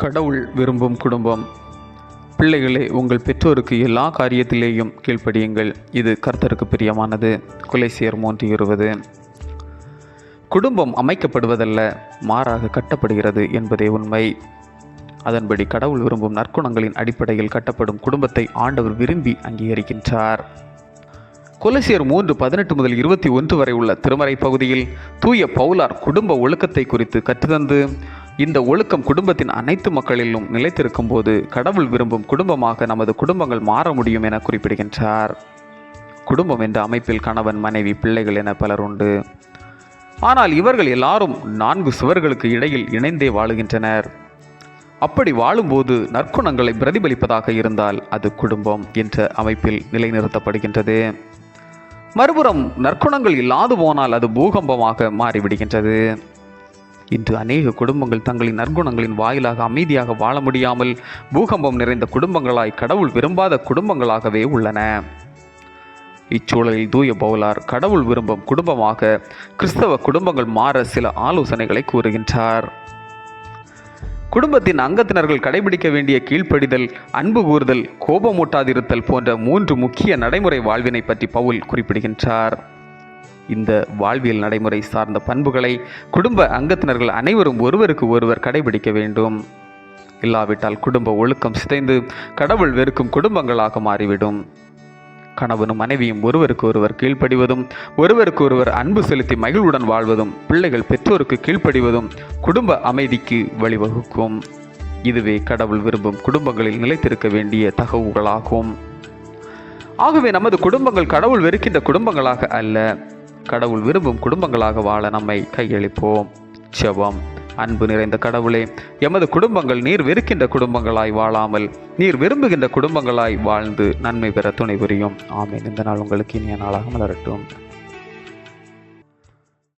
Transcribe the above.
கடவுள் விரும்பும் குடும்பம். பிள்ளைகளே உங்கள் பெற்றோருக்கு எல்லா காரியத்திலேயும் கீழ்ப்படியுங்கள். இது கர்த்தருக்கு பிரியமானது. குலைசியர் மூன்று இருபது. குடும்பம் அமைக்கப்படுவதல்ல மாறாக கட்டப்படுகிறது என்பதே உண்மை. அதன்படி கடவுள் விரும்பும் நற்குணங்களின் அடிப்படையில் கட்டப்படும் குடும்பத்தை ஆண்டவர் விரும்பி அங்கீகரிக்கின்றார். கொலசியர் மூன்று பதினெட்டு முதல் இருபத்தி ஒன்று வரை உள்ள திருமறை பகுதியில் தூய பவுலார் குடும்ப ஒழுக்கத்தை குறித்து கற்றுத்தந்து இந்த ஒழுக்கம் குடும்பத்தின் அனைத்து மக்களிலும் நிலைத்திருக்கும் போது கடவுள் விரும்பும் குடும்பமாக நமது குடும்பங்கள் மாற முடியும் என குறிப்பிடுகின்றார். குடும்பம் என்ற அமைப்பில் கணவன் மனைவி பிள்ளைகள் என பலர் உண்டு. ஆனால் இவர்கள் எல்லாரும் நான்கு சுவர்களுக்கு இடையில் இணைந்தே வாழுகின்றனர். அப்படி வாழும்போது நற்குணங்களை பிரதிபலிப்பதாக இருந்தால் அது குடும்பம் என்ற அமைப்பில் நிலைநிறுத்தப்படுகின்றது. மறுபுறம் நற்குணங்கள் இல்லாது போனால் அது பூகம்பமாக மாறிவிடுகின்றது. இன்று அநேக குடும்பங்கள் தங்களின் நற்குணங்களின் வாயிலாக அமைதியாக வாழ முடியாமல் பூகம்பம் நிறைந்த குடும்பங்களாய் கடவுள் விரும்பாத குடும்பங்களாகவே உள்ளன. இச்சூழலில் தூய பவுலார் கடவுள் விரும்பும் குடும்பமாக கிறிஸ்தவ குடும்பங்கள் மாற சில ஆலோசனைகளை கூறுகின்றார். குடும்பத்தின் அங்கத்தினர்கள் கடைபிடிக்க வேண்டிய கீழ்ப்படிதல் அன்பு கூறுதல் கோபமூட்டாதிருத்தல் போன்ற மூன்று முக்கிய நடைமுறை வாழ்வினை பற்றி பவுல் குறிப்பிடுகின்றார். இந்த வாழ்வியல் நடைமுறை சார்ந்த பண்புகளை குடும்ப அங்கத்தினர்கள் அனைவரும் ஒருவருக்கு ஒருவர் கடைபிடிக்க வேண்டும். இல்லாவிட்டால் குடும்ப ஒழுக்கம் சிதைந்து கடவுள் வெறுக்கும் குடும்பங்களாக மாறிவிடும். கணவனும் மனைவியும் ஒருவருக்கு ஒருவர் கீழ்ப்படிவதும் ஒருவருக்கு ஒருவர் அன்பு செலுத்தி மகிழ்வுடன் வாழ்வதும் பிள்ளைகள் பெற்றோருக்கு கீழ்ப்படிவதும் குடும்ப அமைதிக்கு வழிவகுக்கும். இதுவே கடவுள் விரும்பும் குடும்பங்களில் நிலைத்திருக்க வேண்டிய தகவல்களாகும். ஆகவே நமது குடும்பங்கள் கடவுள் வெறுக்கின்ற குடும்பங்களாக அல்ல. கடவுள் விரும்பும் குடும்பங்களாக வாழ நம்மை கையளிப்போம். செவம் அன்பு நிறைந்த கடவுளே எமது குடும்பங்கள் நீர் வெறுக்கின்ற குடும்பங்களாய் வாழாமல் நீர் விரும்புகின்ற குடும்பங்களாய் வாழ்ந்து நன்மை பெற துணை புரியும். ஆமேன். இந்த நாள் உங்களுக்கு இனிய நாளாக மலரட்டும்.